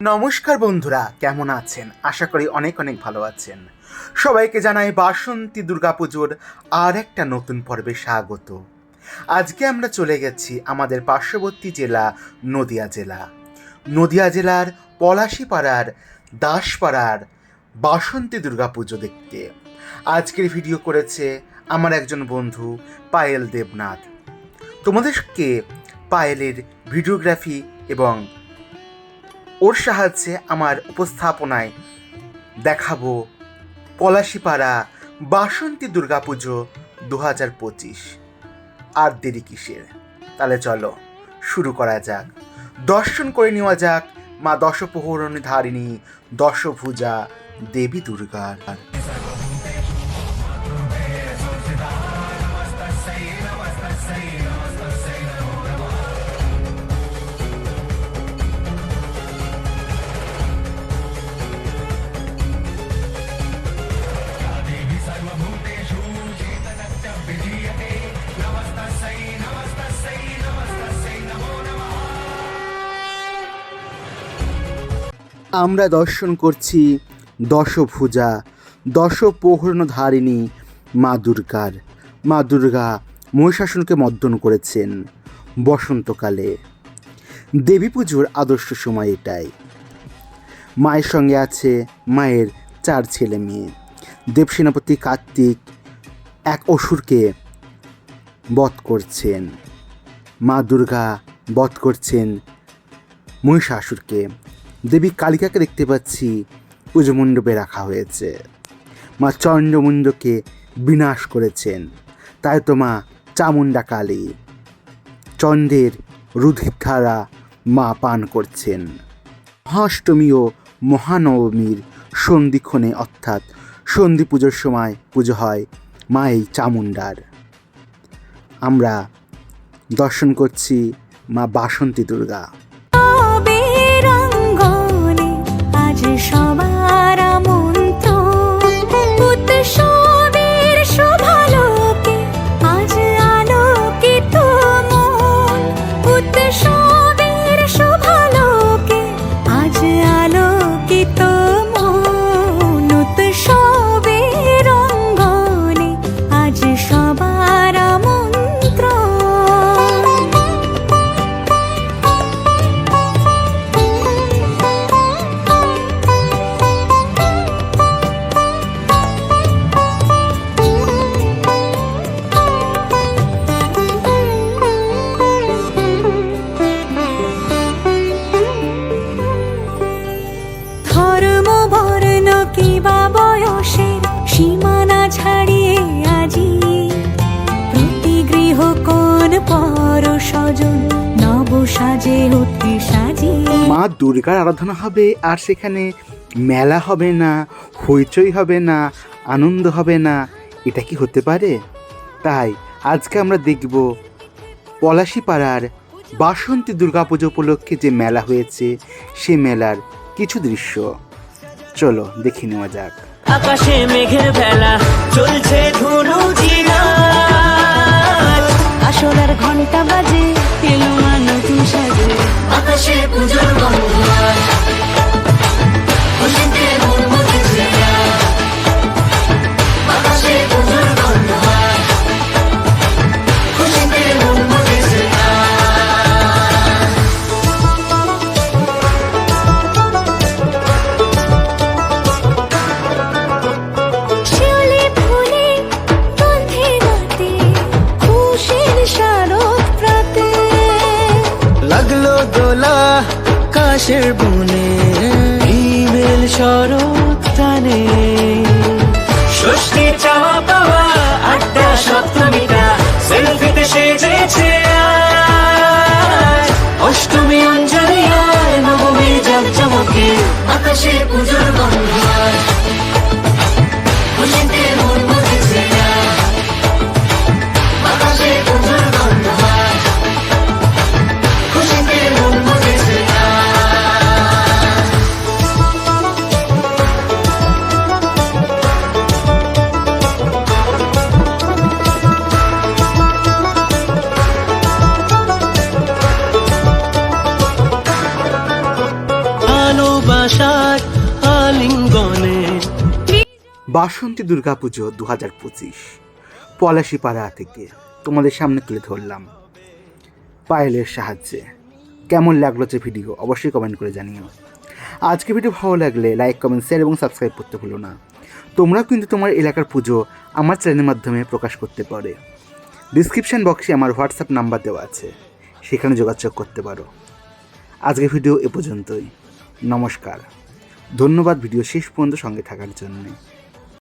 নমস্কার বন্ধুরা, কেমন আছেন? আশা করি অনেক অনেক ভালো আছেন। সবাইকে জানাই বাসন্তী দুর্গাপুজোর আর একটা নতুন পর্বে স্বাগত। আজকে আমরা চলে গেছি আমাদের পার্শ্ববর্তী জেলা, নদিয়া জেলা। নদিয়া জেলার পলাশিপাড়ার দাসপাড়ার বাসন্তী দুর্গাপুজো দেখতে। আজকের ভিডিও করেছে আমার একজন বন্ধু, পায়েল দেবনাথ। তোমাদেরকে পায়েলের ভিডিওগ্রাফি এবং ওর সাহায্যে আমার উপস্থাপনায় দেখাবো পলাশিপাড়া বাসন্তী দুর্গাপুজো দু হাজার পঁচিশ। আর দেরি কিসের? তাহলে চলো, শুরু করা যাক। দর্শন করে নেওয়া যাক মা দশপ্রহরণী ধারিণী দশভুজা দেবী দুর্গার। আমরা দর্শন করছি দশভূজা দশভুজা দশপ্রহরণধারিণী মা দুর্গার। মা দুর্গা মহিষাসনকে মর্দন করেছেন বসন্তকালে। দেবী পুজোর আদর্শ সময় এটাই। মায়ের সঙ্গে আছে মায়ের চার ছেলে মেয়ে। দেবসেনাপতি কার্তিক এক অসুরকে বধ করছেন। মা দুর্গা বধ করছেন মহিষাসুরকে। দেবী কালিকাকে দেখতে পাচ্ছি। পুজো মণ্ডপে রাখা হয়েছে। মা চন্দ্রমুণ্ডকে বিনাশ করেছেন। তাই তো মা চামুণ্ডা কালী। চন্দ্রের রুধির ধারা মা পান করছেন। মহাষ্টমী ও মহানবমীর সন্ধিক্ষণে অর্থাৎ সন্ধি পুজোর সময় পুজো হয় মা এই চামুণ্ডার। আমরা দর্শন করছি মা বাসন্তী দুর্গা। 沙巴 কোন পর স্বজন নব সাজে। অতি সাজিয়ে মা দুর্গার আরাধনা হবে আর সেখানে মেলা হবে না হইচই হবে না আনন্দ হবে না। এটা কি হতে পারে? তাই আজকে আমরা দেখব পলাশিপাড়ার বাসন্তী দুর্গাপুজো উপলক্ষে যে মেলা হয়েছে সে মেলার কিছু দৃশ্য। চলো দেখে নেওয়া যাক। আকাশে মেঘের ভেলা চলছে ধুনু জিনাত আসলার ঘণ্টা বাজে এলো নতুন আকাশে পুজোর দোলা কাশের বনে হিমেল শরৎ তানে ষষ্ঠী চাওয়া পাওয়া বাসন্তী দুর্গাপুজো দু হাজার পঁচিশ। পলাশিপাড়া থেকে তোমাদের সামনে তুলে ধরলাম। পায়েলের সাহায্যে। কেমন লাগল যে ভিডিও অবশ্যই কমেন্ট করে জানিও। আজকে ভিডিও ভালো লাগলে লাইক কমেন্ট শেয়ার এবং সাবস্ক্রাইব করতে ভুলো না। তোমরাও কিন্তু তোমার এলাকার পুজো আমার চ্যানেলের মাধ্যমে প্রকাশ করতে পারে। ডিসক্রিপশান বক্সে আমার হোয়াটসঅ্যাপ নাম্বার দেওয়া আছে। সেখানে যোগাযোগ করতে পারো। আজকের ভিডিও এ পর্যন্তই। নমস্কার। ধন্যবাদ ভিডিও শেষ পর্যন্ত সঙ্গে থাকার জন্য।